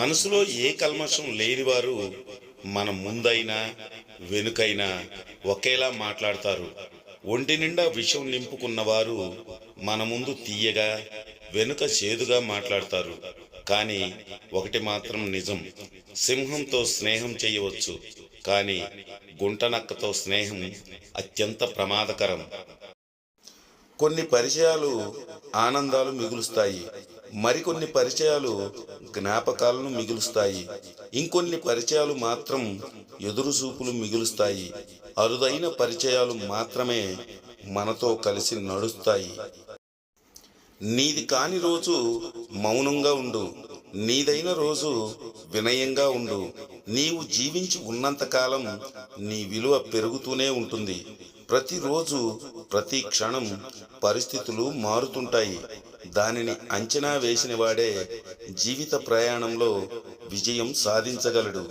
మనసులో ఏ కల్మషం లేనివారు మన ముందైనా వెనుకైనా ఒకేలా మాట్లాడతారు. ఒంటి నిండా విషం నింపుకున్నవారు మన ముందు తీయగా వెనుక చేదుగా మాట్లాడతారు. కానీ ఒకటి మాత్రం నిజం సింహంతో స్నేహం చేయవచ్చు. కానీ గుంటనక్కతో స్నేహం అత్యంత ప్రమాదకరం. కొన్ని పరిచయాలు ఆనందాలు మిగులుస్తాయి. మరికొన్ని పరిచయాలు జ్ఞాపకాలను మిగులుస్తాయి. ఇంకొన్ని పరిచయాలు మాత్రం ఎదురు చూపులు మిగులుస్తాయి. అరుదైన పరిచయాలు మాత్రమే మనతో కలిసి నడుస్తాయి. నీది కాని రోజు మౌనంగా ఉండు. నీదైన రోజు వినయంగా ఉండు. నీవు జీవించి ఉన్నంతకాలం నీ విలువ పెరుగుతూనే ఉంటుంది. ప్రతిరోజు ప్రతి క్షణం పరిస్థితులు మారుతుంటాయి. దానిని అంచనా వేసిన వాడే జీవిత ప్రయాణంలో విజయం సాధించగలడు.